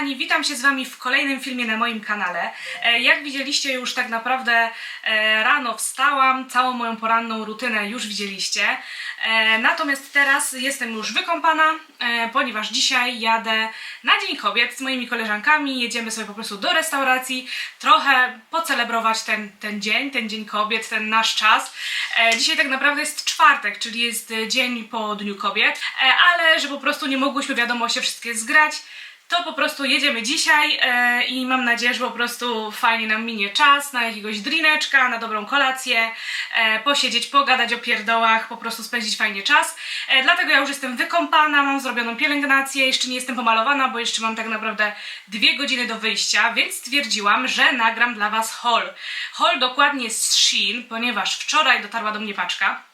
kochani, witam się z wami w kolejnym filmie na moim kanale. E, Jak widzieliście już tak naprawdę e, rano wstałam, całą moją poranną rutynę już widzieliście. E, Natomiast teraz jestem już wykąpana, ponieważ dzisiaj jadę na Dzień Kobiet z moimi koleżankami. Jedziemy sobie po prostu do restauracji, trochę pocelebrować ten, ten dzień, ten Dzień Kobiet, ten nasz czas. Dzisiaj tak naprawdę jest czwartek, czyli jest dzień po Dniu Kobiet, ale że po prostu nie mogłyśmy wiadomo się wszystkie zgrać, to po prostu jedziemy dzisiaj e, i mam nadzieję, że po prostu fajnie nam minie czas na jakiegoś drineczka, na dobrą kolację, e, posiedzieć, pogadać o pierdołach, po prostu spędzić fajnie czas. E, dlatego ja już jestem wykąpana, mam zrobioną pielęgnację, jeszcze nie jestem pomalowana, bo jeszcze mam tak naprawdę dwie godziny do wyjścia, więc stwierdziłam, że nagram dla Was haul. Haul dokładnie z Shein, ponieważ wczoraj dotarła do mnie paczka.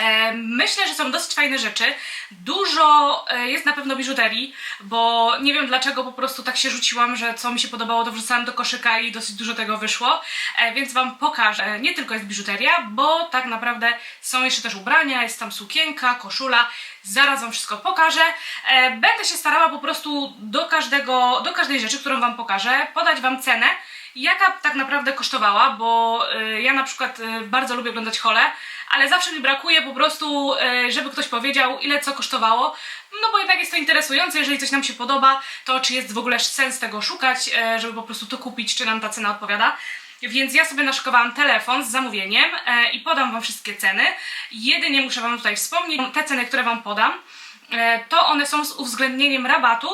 E, Myślę, że są dosyć fajne rzeczy. Dużo e, jest na pewno biżuterii, bo nie wiem dlaczego po prostu tak się rzuciłam, że co mi się podobało, to wrzucałam do koszyka i dosyć dużo tego wyszło. E, Więc Wam pokażę. Nie tylko jest biżuteria, bo tak naprawdę są jeszcze też ubrania, jest tam sukienka, koszula. Zaraz Wam wszystko pokażę. Będę się starała po prostu do każdego, do każdej rzeczy, którą Wam pokażę, podać Wam cenę jaka tak naprawdę kosztowała, bo y, ja na przykład y, bardzo lubię oglądać hole, ale zawsze mi brakuje po prostu, y, żeby ktoś powiedział, ile co kosztowało, no bo jednak jest to interesujące, jeżeli coś nam się podoba, to czy jest w ogóle sens tego szukać, żeby po prostu to kupić, czy nam ta cena odpowiada. Więc ja sobie naszykowałam telefon z zamówieniem i podam Wam wszystkie ceny. Jedynie muszę Wam tutaj wspomnieć, te ceny, które Wam podam, to one są z uwzględnieniem rabatu,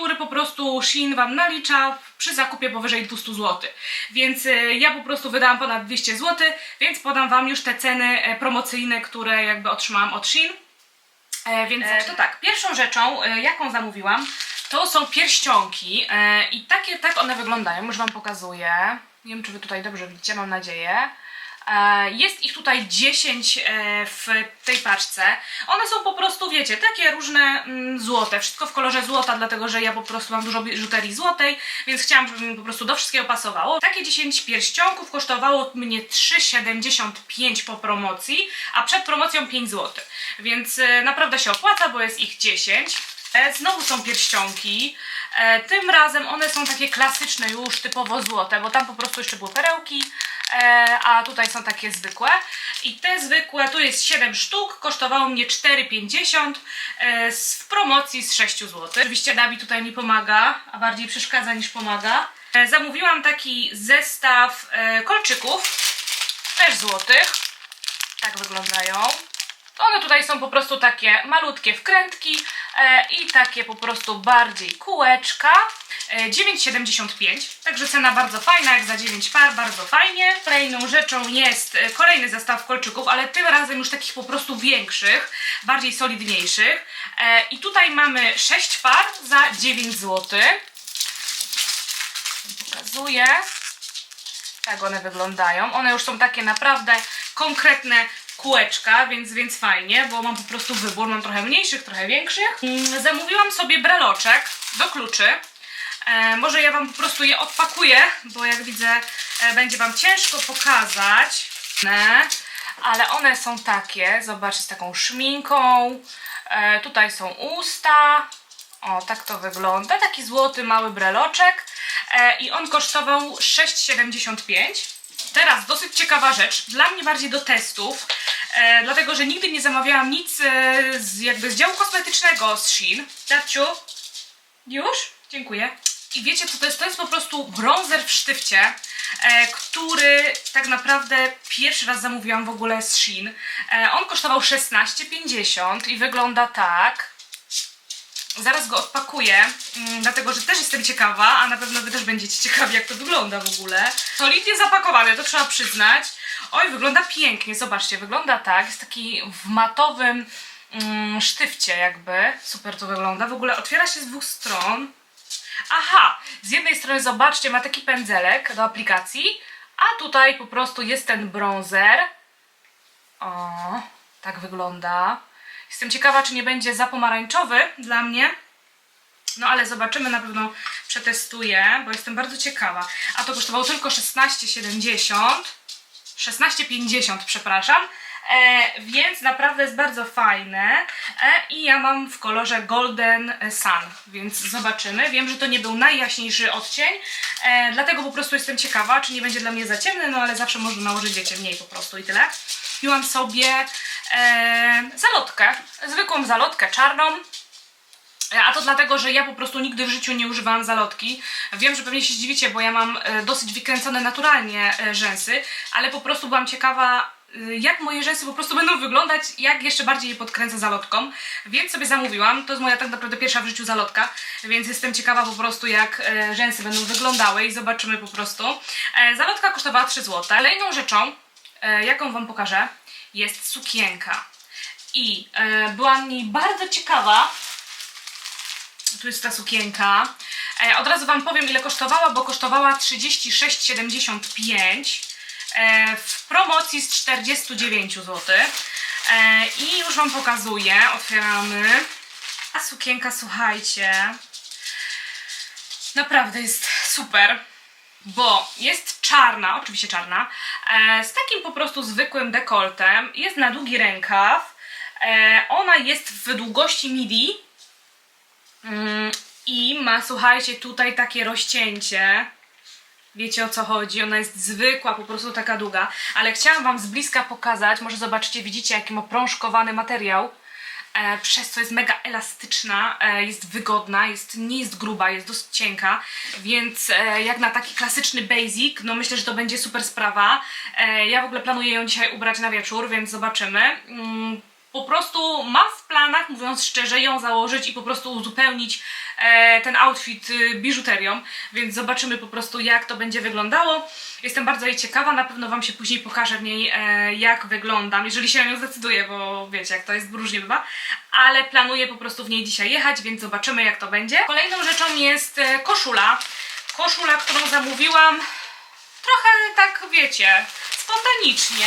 który po prostu Shein Wam nalicza przy zakupie powyżej 200 zł. Więc e, ja po prostu wydałam ponad 200 zł, więc podam Wam już te ceny e, promocyjne, które jakby otrzymałam od Shein. E, więc to tak, pierwszą rzeczą, jaką zamówiłam, to są pierścionki i takie, tak one wyglądają, już Wam pokazuję. Nie wiem, czy Wy tutaj dobrze widzicie, mam nadzieję. E, Jest ich tutaj 10 e, w tej paczce. One są po prostu, wiecie, takie różne mm, złote. Wszystko w kolorze złota, dlatego że ja po prostu mam dużo biżuterii złotej, więc chciałam, żeby mi po prostu do wszystkiego pasowało. Takie 10 pierścionków kosztowało mnie 3,75 po promocji, a przed promocją 5 zł. Więc e, naprawdę się opłaca, bo jest ich 10. E, Znowu są pierścionki. Tym razem one są takie klasyczne już, typowo złote, bo tam po prostu jeszcze były perełki, a tutaj są takie zwykłe. I te zwykłe, tu jest 7 sztuk, kosztowało mnie 4,50 e, w promocji z 6 zł. Oczywiście Dabi tutaj mi pomaga, a bardziej przeszkadza niż pomaga. E, Zamówiłam taki zestaw e, kolczyków, też złotych. Tak wyglądają. One tutaj są po prostu takie malutkie wkrętki e, i takie po prostu bardziej kółeczka. E, 9,75. Także cena bardzo fajna, jak za 9 par, bardzo fajnie. Kolejną rzeczą jest e, kolejny zestaw kolczyków, ale tym razem już takich po prostu większych, bardziej solidniejszych. E, I tutaj mamy 6 par za 9 zł. Pokazuję. Tak one wyglądają. One już są takie naprawdę konkretne kółeczka, więc, więc fajnie, bo mam po prostu wybór. Mam trochę mniejszych, trochę większych. Mm, Zamówiłam sobie breloczek do kluczy. E, może ja Wam po prostu je odpakuję, bo jak widzę, e, będzie Wam ciężko pokazać. Ne, ale one są takie, zobaczcie, z taką szminką. E, tutaj są usta. O, tak to wygląda. Taki złoty, mały breloczek. E, I on kosztował 6,75. Teraz dosyć ciekawa rzecz, dla mnie bardziej do testów, e, dlatego że nigdy nie zamawiałam nic e, z, jakby z działu kosmetycznego z Shein. Ciapciu, już? Dziękuję. I wiecie co to jest? To jest po prostu bronzer w sztywcie, e, który tak naprawdę pierwszy raz zamówiłam w ogóle z Shein. E, on kosztował 16,50 i wygląda tak. Zaraz go odpakuję, mm, dlatego że też jestem ciekawa, a na pewno wy też będziecie ciekawi, jak to wygląda w ogóle. Solidnie zapakowany, to trzeba przyznać. Oj, wygląda pięknie, zobaczcie, wygląda tak, jest taki w matowym mm, sztywcie jakby. Super to wygląda. W ogóle otwiera się z dwóch stron. Aha, z jednej strony zobaczcie, ma taki pędzelek do aplikacji, A tutaj po prostu jest ten bronzer. O, tak wygląda. Jestem ciekawa, czy nie będzie za pomarańczowy dla mnie. No ale zobaczymy, na pewno przetestuję, bo jestem bardzo ciekawa. A to kosztowało tylko 16,70. 16,50, przepraszam. E, więc naprawdę jest bardzo fajne. E, I ja mam w kolorze Golden Sun, więc zobaczymy. Wiem, że to nie był najjaśniejszy odcień, e, dlatego po prostu jestem ciekawa, czy nie będzie dla mnie za ciemny, no ale zawsze można nałożyć, wiecie, mniej po prostu i tyle. Piłam sobie e, zalotkę, zwykłą zalotkę czarną. E, A to dlatego, że ja po prostu nigdy w życiu nie używałam zalotki. Wiem, że pewnie się zdziwicie, bo ja mam e, dosyć wykręcone naturalnie e, rzęsy, ale po prostu byłam ciekawa, jak moje rzęsy po prostu będą wyglądać, jak jeszcze bardziej je podkręcę zalotką. Więc sobie zamówiłam. To jest moja tak naprawdę pierwsza w życiu zalotka, więc jestem ciekawa po prostu, jak rzęsy będą wyglądały i zobaczymy po prostu. Zalotka kosztowała 3 zł. Kolejną rzeczą, jaką Wam pokażę, jest sukienka. I byłam niej bardzo ciekawa, tu jest ta sukienka. E, od razu Wam powiem, ile kosztowała, bo kosztowała 36,75 e, w promocji z 49 zł. E, I już Wam pokazuję. Otwieramy. A sukienka, słuchajcie, naprawdę jest super. Bo jest czarna, oczywiście czarna, e, z takim po prostu zwykłym dekoltem. Jest na długi rękaw. E, ona jest w długości midi. Mm, I ma, słuchajcie, tutaj takie rozcięcie. Wiecie o co chodzi? Ona jest zwykła, po prostu taka długa. Ale chciałam Wam z bliska pokazać, może zobaczycie, widzicie jaki ma prążkowany materiał. E, przez co jest mega elastyczna, e, jest wygodna, jest, nie jest gruba, jest dosyć cienka, więc e, jak na taki klasyczny basic, no myślę, że to będzie super sprawa. E, ja w ogóle planuję ją dzisiaj ubrać na wieczór, więc zobaczymy. Mm, po prostu mam w planach, mówiąc szczerze, ją założyć i po prostu uzupełnić e, ten outfit y, biżuterią, więc zobaczymy po prostu jak to będzie wyglądało. Jestem bardzo jej ciekawa, na pewno Wam się później pokażę w niej e, jak wyglądam, jeżeli się na nią zdecyduję, bo wiecie jak to jest, różnie bywa, ale planuję po prostu w niej dzisiaj jechać, więc zobaczymy jak to będzie. Kolejną rzeczą jest e, koszula. Koszula, którą zamówiłam trochę tak, wiecie, spontanicznie,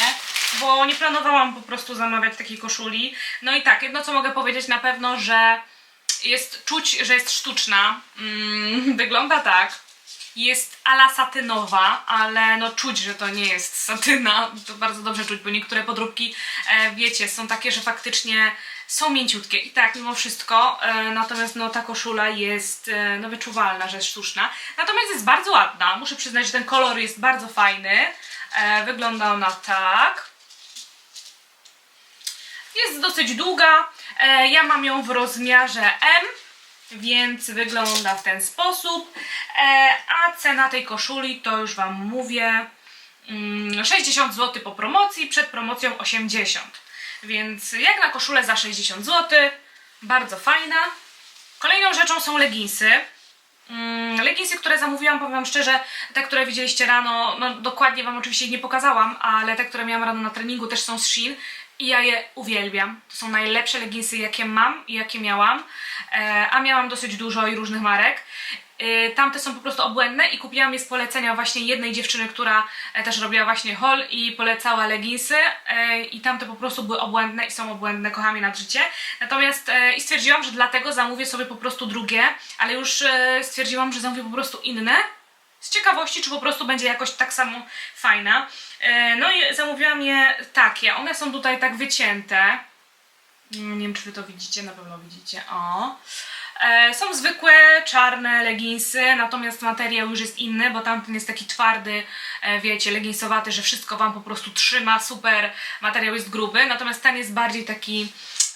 bo nie planowałam po prostu zamawiać takiej koszuli. No i tak, jedno co mogę powiedzieć na pewno, że jest czuć, że jest sztuczna. Mm, wygląda tak. Jest ala satynowa, ale no czuć, że to nie jest satyna. To bardzo dobrze czuć, bo niektóre podróbki, e, wiecie, są takie, że faktycznie są mięciutkie. I tak, mimo wszystko, e, natomiast no ta koszula jest e, no wyczuwalna, że jest sztuczna. Natomiast jest bardzo ładna. Muszę przyznać, że ten kolor jest bardzo fajny. E, wygląda ona tak. Jest dosyć długa. E, ja mam ją w rozmiarze M, więc wygląda w ten sposób. E, a cena tej koszuli to już Wam mówię. mm, 60 zł po promocji, przed promocją 80. Więc jak na koszulę za 60 zł, bardzo fajna. Kolejną rzeczą są leginsy. Mm, leginsy, które zamówiłam, powiem wam szczerze, te, które widzieliście rano, no dokładnie wam oczywiście nie pokazałam, ale te, które miałam rano na treningu też są z Shein i ja je uwielbiam. To są najlepsze leginsy, jakie mam i jakie miałam, e, a miałam dosyć dużo i różnych marek. E, Tamte są po prostu obłędne i kupiłam je z polecenia właśnie jednej dziewczyny, która e, też robiła właśnie haul i polecała leginsy i tamte po prostu były obłędne i są obłędne, kocham je nad życie. Natomiast i stwierdziłam, że dlatego zamówię sobie po prostu drugie, ale już stwierdziłam, że zamówię po prostu inne z ciekawości, czy po prostu będzie jakoś tak samo fajna. E, No i zamówiłam je takie, one są tutaj tak wycięte. Mm, Nie wiem, czy wy to widzicie, na pewno widzicie. O. E, Są zwykłe czarne leginsy, natomiast materiał już jest inny, bo tamten jest taki twardy, e, wiecie, leginsowaty, że wszystko Wam po prostu trzyma, super, materiał jest gruby, natomiast ten jest bardziej taki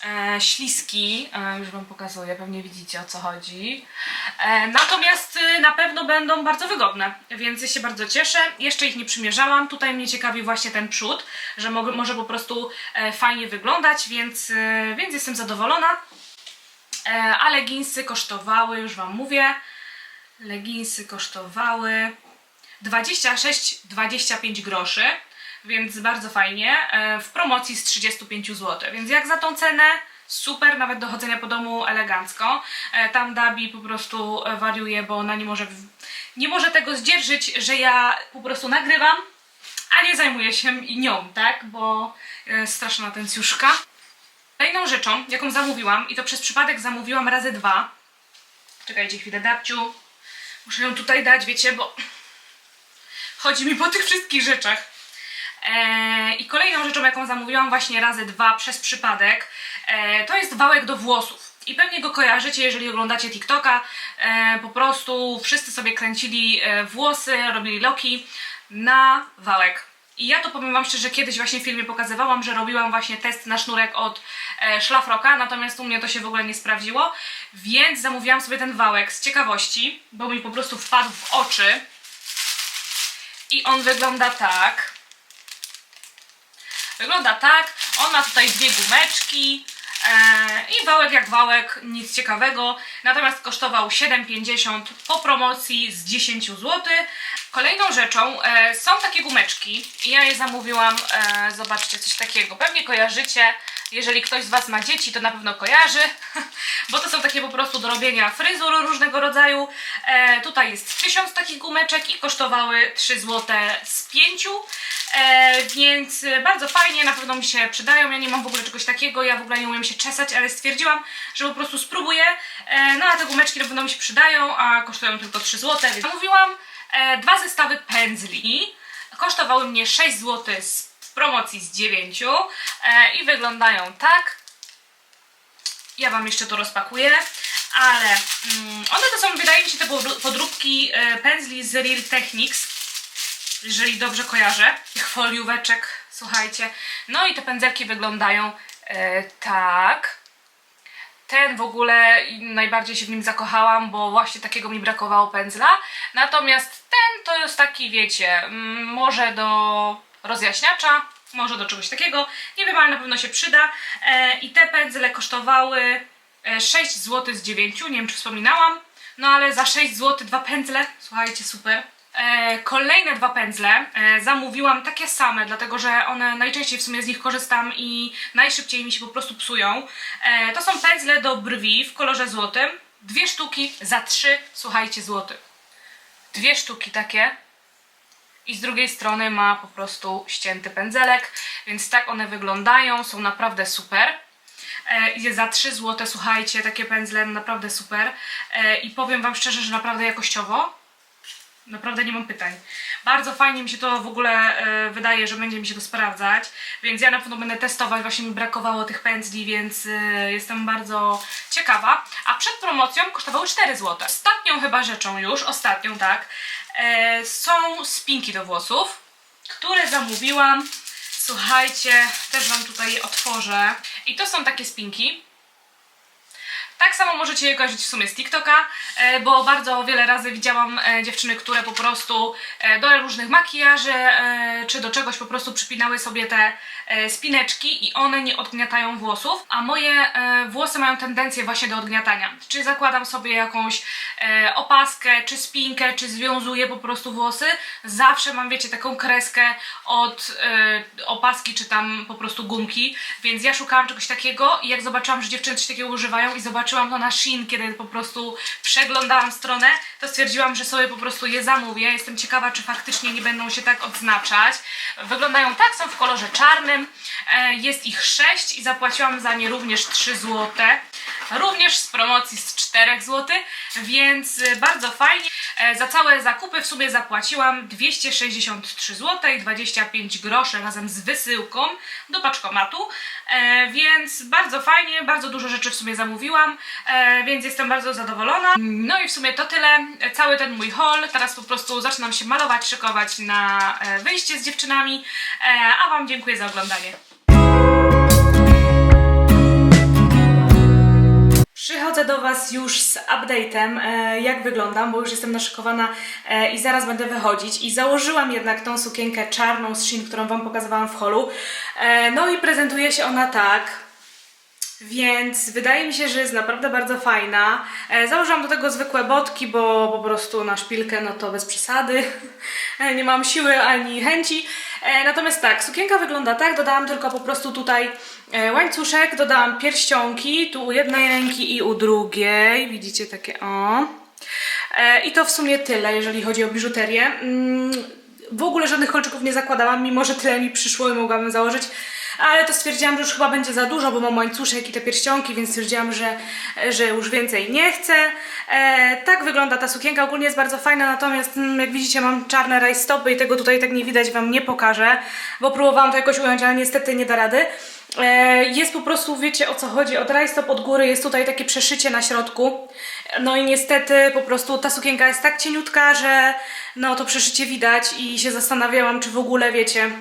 e, śliski, e, już Wam pokazuję, pewnie widzicie o co chodzi. E, natomiast e, na pewno będą bardzo wygodne, więc się bardzo cieszę. Jeszcze ich nie przymierzałam, tutaj mnie ciekawi właśnie ten przód, że mo- może po prostu e, fajnie wyglądać, więc, e, więc jestem zadowolona. E, a leginsy kosztowały, już Wam mówię, leginsy kosztowały 26-25 groszy, więc bardzo fajnie. E, w promocji z 35 zł, więc jak za tą cenę, super, nawet do chodzenia po domu elegancko. E, Tam Dabi po prostu e, wariuje, bo ona nie może, nie może tego zdzierżyć, że ja po prostu nagrywam a nie zajmuję się nią, tak? Bo straszna atencjuszka. Kolejną rzeczą, jaką zamówiłam, i to przez przypadek zamówiłam razy dwa. Czekajcie chwilę, Dabciu. Muszę ją tutaj dać, wiecie, bo chodzi mi po tych wszystkich rzeczach. Eee, I kolejną rzeczą, jaką zamówiłam właśnie razy dwa przez przypadek, e, to jest wałek do włosów. I pewnie go kojarzycie, jeżeli oglądacie TikToka. E, po prostu wszyscy sobie kręcili włosy, robili loki na wałek. I ja to powiem Wam szczerze, kiedyś właśnie w filmie pokazywałam, że robiłam właśnie test na sznurek od Szlafroka, natomiast u mnie to się w ogóle nie sprawdziło, więc zamówiłam sobie ten wałek z ciekawości, bo mi po prostu wpadł w oczy. I on wygląda tak. Wygląda tak. On ma tutaj dwie gumeczki. e, I wałek jak wałek, nic ciekawego. Natomiast kosztował 7,50 po promocji z 10 zł. Kolejną rzeczą e, są takie gumeczki. Ja je zamówiłam. E, zobaczcie, coś takiego. Pewnie kojarzycie. Jeżeli ktoś z Was ma dzieci, to na pewno kojarzy, bo to są takie po prostu do robienia fryzur różnego rodzaju. E, tutaj jest 1000 takich gumeczek i kosztowały 3 zł z 5. E, więc bardzo fajnie, na pewno mi się przydają. Ja nie mam w ogóle czegoś takiego, ja w ogóle nie umiem się czesać, ale stwierdziłam, że po prostu spróbuję. E, no a te gumeczki na pewno mi się przydają, a kosztują tylko 3 zł. Więc zamówiłam e, dwa zestawy pędzli. Kosztowały mnie 6 zł z promocji z 9 e, i wyglądają tak. Ja Wam jeszcze to rozpakuję, ale mm, one to są, wydaje mi się, te podró- podróbki e, pędzli z Real Techniques, jeżeli dobrze kojarzę, tych folióweczek, słuchajcie. No i te pędzelki wyglądają e, tak. Ten w ogóle najbardziej się w nim zakochałam, bo właśnie takiego mi brakowało pędzla. Natomiast ten to jest taki, wiecie, mm, może do rozjaśniacza, może do czegoś takiego. Nie wiem, ale na pewno się przyda. E, I te pędzle kosztowały e, 6 zł z 9, nie wiem czy wspominałam. No ale za 6 zł dwa pędzle, słuchajcie, super. E, kolejne dwa pędzle e, zamówiłam takie same, dlatego że one najczęściej w sumie z nich korzystam i najszybciej mi się po prostu psują. E, to są pędzle do brwi w kolorze złotym. Dwie sztuki za 3, słuchajcie, złoty. Dwie sztuki takie. I z drugiej strony ma po prostu ścięty pędzelek, więc tak one wyglądają, są naprawdę super. E, idzie za 3 zł, słuchajcie, takie pędzle, naprawdę super. E, I powiem Wam szczerze, że naprawdę jakościowo Naprawdę nie mam pytań. Bardzo fajnie mi się to w ogóle e, wydaje, że będzie mi się to sprawdzać, więc ja na pewno będę testować. Właśnie mi brakowało tych pędzli, więc jestem bardzo ciekawa. A przed promocją kosztowały 4 zł. Ostatnią chyba rzeczą już, ostatnią tak, są spinki do włosów, które zamówiłam. Słuchajcie, też Wam tutaj otworzę. I to są takie spinki. Tak samo możecie je kojarzyć w sumie z TikToka, e, bo bardzo wiele razy widziałam e, dziewczyny, które po prostu e, do różnych makijaży czy do czegoś po prostu przypinały sobie te spineczki i one nie odgniatają włosów, a moje włosy mają tendencję właśnie do odgniatania. Czy zakładam sobie jakąś opaskę, czy spinkę, czy związuję po prostu włosy, zawsze mam, wiecie, taką kreskę od opaski, czy tam po prostu gumki, więc ja szukałam czegoś takiego i jak zobaczyłam, że dziewczyny coś takiego używają i zobaczyłam to na Shein, kiedy po prostu przeglądałam stronę, to stwierdziłam, że sobie po prostu je zamówię. Jestem ciekawa, czy faktycznie nie będą się tak odznaczać. Wyglądają tak, są w kolorze czarnym. E, Jest ich 6 i zapłaciłam za nie również 3 zł. Również z promocji z 4 zł, więc e, bardzo fajnie. E, Za całe zakupy w sumie zapłaciłam 263 zł i 25 groszy razem z wysyłką do paczkomatu. E, Więc bardzo fajnie, bardzo dużo rzeczy w sumie zamówiłam, e, więc jestem bardzo zadowolona. No i w sumie to tyle, cały ten mój haul. Teraz po prostu zaczynam się malować, szykować na wyjście z dziewczynami, a Wam dziękuję za oglądanie. Przychodzę do Was już z update'em, e, jak wyglądam, bo już jestem naszykowana e, i zaraz będę wychodzić. I założyłam jednak tą sukienkę czarną z Shein, którą Wam pokazywałam w holu. E, no i prezentuje się ona tak. Więc wydaje mi się, że jest naprawdę bardzo fajna. Założyłam do tego zwykłe botki, bo po prostu na szpilkę no to bez przesady. Nie mam siły ani chęci. Natomiast tak, sukienka wygląda tak. Dodałam tylko po prostu tutaj łańcuszek, dodałam pierścionki, tu u jednej ręki i u drugiej. Widzicie takie o. E, I to w sumie tyle, jeżeli chodzi o biżuterię. Mm, w ogóle żadnych kolczyków nie zakładałam, mimo że tyle mi przyszło i mogłabym założyć. Ale to stwierdziłam, że już chyba będzie za dużo, bo mam łańcuszek i te pierścionki, więc stwierdziłam, że, że już więcej nie chcę. E, tak wygląda ta sukienka, ogólnie jest bardzo fajna, natomiast mm, jak widzicie mam czarne rajstopy i tego tutaj tak nie widać, Wam nie pokażę, bo próbowałam to jakoś ująć, ale niestety nie da rady. E, jest po prostu, wiecie o co chodzi, od rajstop od góry jest tutaj takie przeszycie na środku. No i niestety po prostu ta sukienka jest tak cieniutka, że no to przeszycie widać i się zastanawiałam, czy w ogóle, wiecie,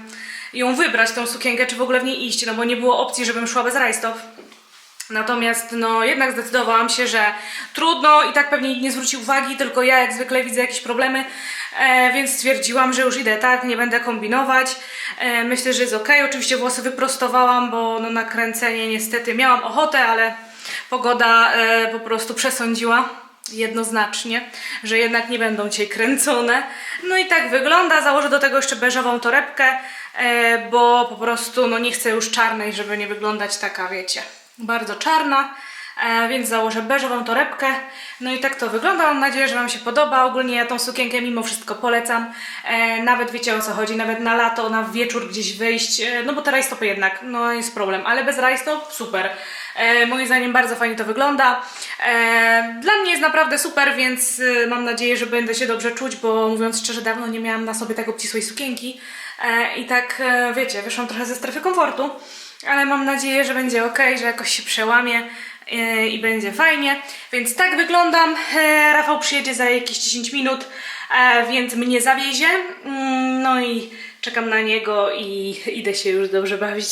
ją wybrać, tą sukienkę, czy w ogóle w niej iść, no bo nie było opcji, żebym szła bez rajstop. Natomiast no jednak zdecydowałam się, że trudno i tak pewnie nikt nie zwróci uwagi, tylko ja jak zwykle widzę jakieś problemy, e, więc stwierdziłam, że już idę tak, nie będę kombinować. E, myślę, że jest ok. Oczywiście włosy wyprostowałam, bo no, na kręcenie niestety miałam ochotę, ale pogoda e, po prostu przesądziła jednoznacznie, że jednak nie będą cię kręcone. No i tak wygląda. Założę do tego jeszcze beżową torebkę, e, bo po prostu no nie chcę już czarnej, żeby nie wyglądać taka, wiecie, bardzo czarna. E, więc założę beżową torebkę. No i tak to wygląda. Mam nadzieję, że Wam się podoba. Ogólnie ja tą sukienkę mimo wszystko polecam. E, nawet wiecie o co chodzi, nawet na lato, na wieczór gdzieś wyjść. E, no bo te rajstopy jednak, no jest problem. Ale bez rajstop super. Moim zdaniem bardzo fajnie to wygląda. Dla mnie jest naprawdę super, więc mam nadzieję, że będę się dobrze czuć, bo mówiąc szczerze, dawno nie miałam na sobie tak obcisłej sukienki. I tak, wiecie, wyszłam trochę ze strefy komfortu, ale mam nadzieję, że będzie ok, że jakoś się przełamie e, i będzie fajnie. Więc tak wyglądam. E, Rafał przyjedzie za jakieś 10 minut, e, więc mnie zawiezie. Mm, No i czekam na niego i idę się już dobrze bawić.